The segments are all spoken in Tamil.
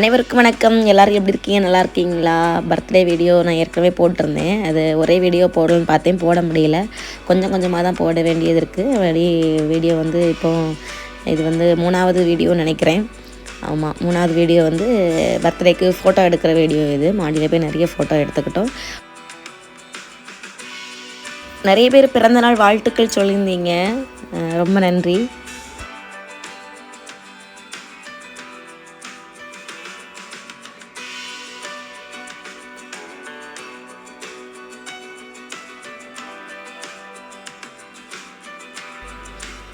அனைவருக்கும் வணக்கம். எல்லோரும் எப்படி இருக்கீங்க? நல்லா இருக்கீங்களா? பர்த்டே வீடியோ நான் ஏற்கனவே போட்டிருந்தேன். அது ஒரே வீடியோ போடணும்னு பார்த்தேன். போட முடியல. கொஞ்சம் கொஞ்சமாக தான் போட வேண்டியது இருக்குது வழி வீடியோ வந்து இப்போ இது வந்து மூணாவது வீடியோன்னு நினைக்கிறேன். ஆமாம் மூணாவது வீடியோ வந்து பர்த்டேக்கு ஃபோட்டோ எடுக்கிற வீடியோ இது. மாடியில் போய் நிறைய ஃபோட்டோ எடுத்துக்கிட்டோம். நிறைய பேர் பிறந்தநாள் வாழ்த்துக்கள் சொல்லியிருந்தீங்க. ரொம்ப நன்றி.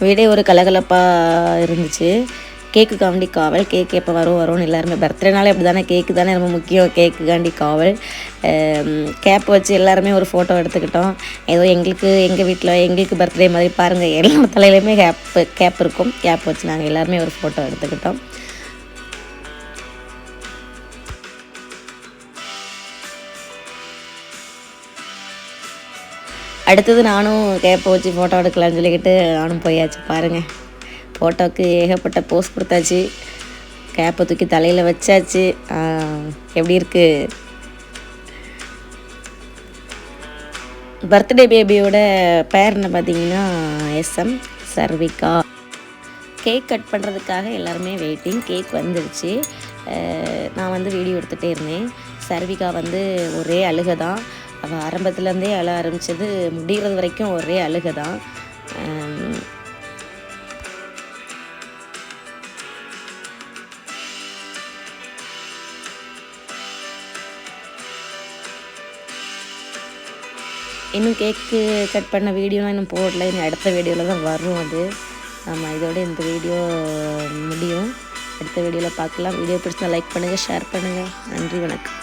வீடே ஒரு கலகலப்பாக இருந்துச்சு. கேக்கு காண்டி காவல் கேக் எப்போ வரும் வரும்னு எல்லாருமே பர்த்டேனாலே அப்படி தானே கேக்கு தானே ரொம்ப முக்கியம் கேக்கு காண்டி காவல் கேப் வச்சு எல்லாருமே ஒரு ஃபோட்டோ எடுத்துக்கிட்டோம். ஏதோ எங்களுக்கு எங்கள் வீட்டில் எங்களுக்கு பர்த்டே மாதிரி பாருங்கள் எல்லா தலையிலையுமே கேப் கேப் இருக்கும். கேப் வச்சு நாங்கள் எல்லாருமே ஒரு ஃபோட்டோ எடுத்துக்கிட்டோம். அடுத்தது நானும் கேப்பை வச்சு ஃபோட்டோ எடுக்கலாம்னு சொல்லிக்கிட்டு நானும் போயாச்சு. பாருங்கள் ஃபோட்டோவுக்கு ஏகப்பட்ட போஸ் கொடுத்தாச்சு. கேப்பை தூக்கி தலையில் வச்சாச்சு. எப்படி இருக்குது பர்த்டே பேபியோட பேர் என்ன பார்த்தீங்கன்னா எஸ்எம் சர்விகா. கேக் கட் பண்ணுறதுக்காக எல்லாருமே வெயிட்டிங் கேக் வந்துருச்சு. நான் வந்து வீடியோ எடுத்துகிட்டே இருந்தேன். சர்விகா வந்து ஒரே அழுகை தான். அவள் ஆரம்பத்துலேருந்தே அழ ஆரம்பித்தது முடிகிறது வரைக்கும் ஒரே அழுகை தான் இன்னும் கேக்கு கட் பண்ண வீடியோலாம் இன்னும் போடல. இன்னும் அடுத்த வீடியோவில் தான் வரும் அது. ஆமாம் இதோட இந்த வீடியோ முடியும். அடுத்த வீடியோவில் பார்க்கலாம். வீடியோ பிடிச்சா லைக் பண்ணுங்கள் ஷேர் பண்ணுங்கள் நன்றி வணக்கம்.